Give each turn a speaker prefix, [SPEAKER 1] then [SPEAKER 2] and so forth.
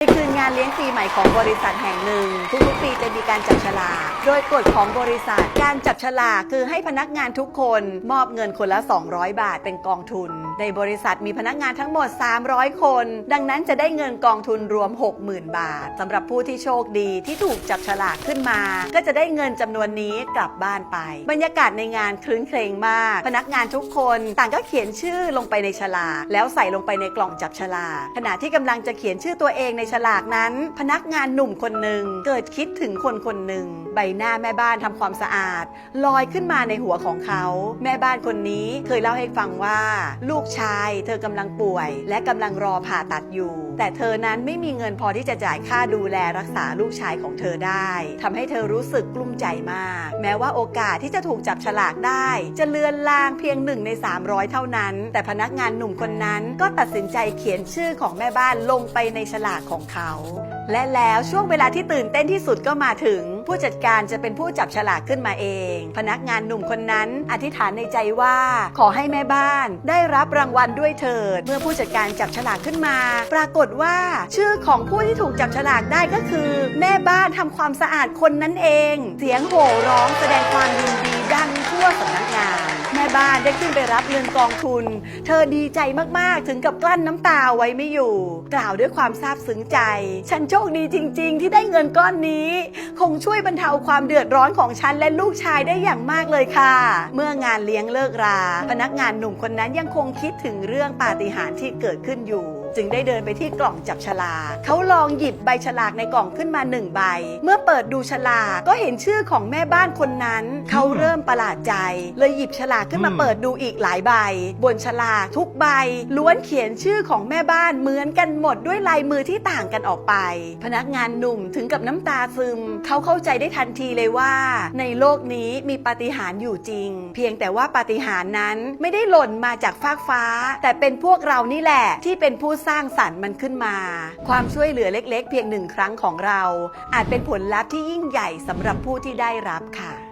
[SPEAKER 1] นี่คืองานเลี้ยงปีใหม่ของบริษัทแห่งหนึ่ง ทุกๆปีจะมีการจับฉลากโดยกฎของบริษัท การจับฉลากคือให้พนักงานทุกคนมอบเงินคนละ 200 บาทเป็นกองทุน ในบริษัทมีพนักงานทั้งหมด 300 คน ดังนั้นจะได้เงินกองทุนรวม 60,000 บาทสำหรับผู้ที่โชคดีที่ถูกจับฉลากขึ้นมา ก็จะได้เงินจำนวนนี้กลับบ้านไป บรรยากาศในงานคลื้นเครงมาก พนักงานทุกคนต่างก็เขียนชื่อลงไปในฉลากแล้วใส่ลงไปในกล่องจับฉลากขณะที่กำลังจะเขียนชื่อตัวเองในฉลากนั้น พนักงานหนุ่มคนหนึ่งเกิดคิดถึงคนคนหนึ่งใบหน้าแม่บ้านทำความสะอาด ลอยขึ้นมาในหัวของเขา แม่บ้านคนนี้เคยเล่าให้ฟังว่า ลูกชายเธอกำลังป่วย และกำลังรอผ่าตัดอยู่ แต่เธอนั้นไม่มีเงินพอที่จะจ่ายค่าดูแลรักษาลูกชายของเธอได้ทำให้เธอรู้สึกกลุ้มใจมาก แม้ว่าโอกาสที่จะถูกจับฉลากได้ จะเลือนลางเพียงหนึ่งใน 300 เท่านั้น แต่พนักงานหนุ่มคนนั้นก็ตัดสินใจเขียนชื่อของแม่บ้านลงไปในฉลากของเขา และแล้วช่วงเวลาที่ตื่นเต้นที่สุดก็มาถึง ผู้จัดการจะเป็นผู้จับฉลากขึ้นมาเอง พนักงานหนุ่มคนนั้นอธิษฐานในใจว่าขอให้แม่บ้าน ได้รับรางวัลด้วยเถิด เมื่อผู้จัดการจับฉลากขึ้นมา ปรากฏว่า ชื่อของผู้ที่ถูกจับฉลากได้ก็คือ แม่บ้านทำความสะอาดคนนั้นเอง เสียงโห่ร้องแสดงความยินดีดังทั่วสำนักงาน บ้านได้ขึ้นไปรับเงินกองทุน เธอดีใจมากๆ ถึงกับกลั้นน้ำตาไว้ไม่อยู่ กล่าวด้วยความซาบซึ้งใจ ฉันโชคดีจริง ๆ ที่ได้เงินก้อนนี้ คงช่วยบรรเทาความเดือดร้อนของฉันและลูกชายได้อย่างมากเลยค่ะ เมื่องานเลี้ยงเลิกรา พนักงานหนุ่มคนนั้นยังคงคิดถึงเรื่องปาฏิหาริย์ที่เกิดขึ้นอยู่ จึงได้เดินไปที่กล่องจับฉลากเขาลองหยิบใบฉลากในกล่องขึ้นมาหนึ่งใบ เมื่อเปิดดูฉลากก็เห็นชื่อของแม่บ้านคนนั้น เขาเริ่มประหลาดใจ เลยหยิบฉลากขึ้นมา
[SPEAKER 2] อืม
[SPEAKER 1] เปิดดูอีกหลายใบ บนฉลากทุกใบ ล้วนเขียนชื่อของแม่บ้านเหมือนกันหมดด้วยลายมือที่ต่างกันออกไป พนักงานหนุ่มถึงกับน้ำตาซึม เขาเข้าใจได้ทันทีเลยว่า ในโลกนี้มีปาฏิหาริย์อยู่จริง เพียงแต่ว่าปาฏิหาริย์นั้นไม่ได้หล่นมาจากฟากฟ้า แต่เป็นพวกเรานี่แหละที่เป็นผู้สร้างสรรค์มันขึ้นมา ความช่วยเหลือเล็ก ๆ เพียงหนึ่งครั้งของเรา อาจเป็นผลลัพธ์ที่ยิ่งใหญ่สำหรับผู้ที่ได้รับค่ะ